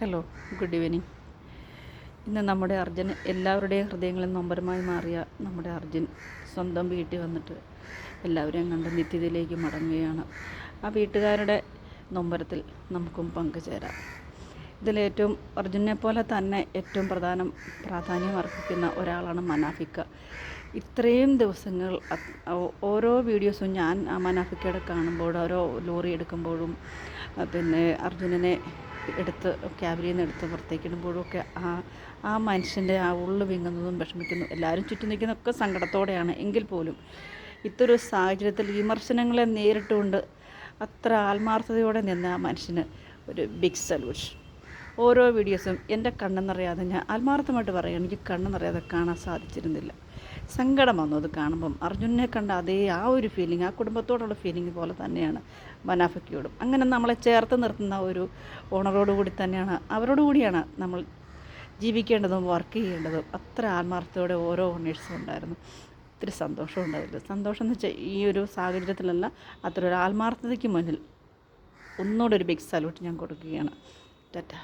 Hello. Good evening. ഇന്ന് നമ്മുടെ അർജുൻ എല്ലാവരുടെയും ഹൃദയങ്ങളിൽ നൊമ്പരമായി മാറിയ നമ്മുടെ അർജുൻ സ്വന്തം വീട്ടിൽ വന്നിട്ട് എല്ലാവരെയും കണ്ട് നിത്യതയിലേക്ക് മടങ്ങുകയാണ്. ആ വീട്ടുകാരുടെ നൊമ്പരത്തിൽ നമുക്കും പങ്കുചേരാം. ഇതിലേറ്റവും അർജുനെ പോലെ തന്നെ ഏറ്റവും പ്രധാനം പ്രാധാന്യം അർപ്പിക്കുന്ന ഒരാളാണ് മനാഫിക്ക. ഇത്രയും ദിവസങ്ങൾ ഓരോ വീഡിയോസും ഞാൻ ആ മനാഫിക്കയുടെ കാണുമ്പോൾ ഓരോ ലോറി എടുക്കുമ്പോഴും പിന്നെ അർജുനനെ എടുത്ത് ക്യാബിനിൽ നിന്ന് എടുത്ത് പുറത്തേക്ക് ഇടുമ്പോഴൊക്കെ ആ ആ മനുഷ്യന്റെ ആ ഉള്ളു വിങ്ങുന്നതും വിഷമിക്കുന്നു. എല്ലാവരും ചുറ്റും നിൽക്കുന്നതൊക്കെ സങ്കടത്തോടെയാണ്. എങ്കിൽ പോലും ഇത്തൊരു സാഹചര്യത്തിൽ വിമർശനങ്ങളെ നേരിട്ടുകൊണ്ട് അത്ര ആത്മാർത്ഥതയോടെ നിന്ന ആ മനുഷ്യന് ഒരു ബിഗ് സല്യൂഷൻ ഓരോ വീഡിയോസും എന്റെ കണ്ണെന്നറിയാതെ ഞാൻ ആത്മാർത്ഥമായിട്ട് പറയുകയാണ് എനിക്ക് കണ്ണെന്നറിയാതെ കാണാൻ സാധിച്ചിരുന്നില്ല. സങ്കടം വന്നു അത് കാണുമ്പം. അർജുനെ കണ്ട അതേ ആ ഒരു ഫീലിംഗ് ആ കുടുംബത്തോടുള്ള ഫീലിംഗ് പോലെ തന്നെയാണ് മനാഫയ്ക്കയോടും അങ്ങനെ നമ്മളെ ചേർത്ത് നിർത്തുന്ന ഒരു ഓണറോടുകൂടി തന്നെയാണ് അവരോടുകൂടിയാണ് നമ്മൾ ജീവിക്കേണ്ടതും വർക്ക് ചെയ്യേണ്ടതും. അത്ര ആത്മാർത്ഥയോടെ ഓരോ ഓണേഴ്സും ഉണ്ടായിരുന്നു. ഒത്തിരി സന്തോഷം ഉണ്ടായിരുന്നു സന്തോഷം എന്ന് വെച്ചാൽ ഈ ഒരു സാഹചര്യത്തിലല്ല അത്ര ഒരു ആത്മാർത്ഥതയ്ക്ക് മുന്നിൽ ഒന്നുകൂടെ ഒരു ബിഗ് സല്യൂട്ട് ഞാൻ കൊടുക്കുകയാണ്. ടാറ്റ.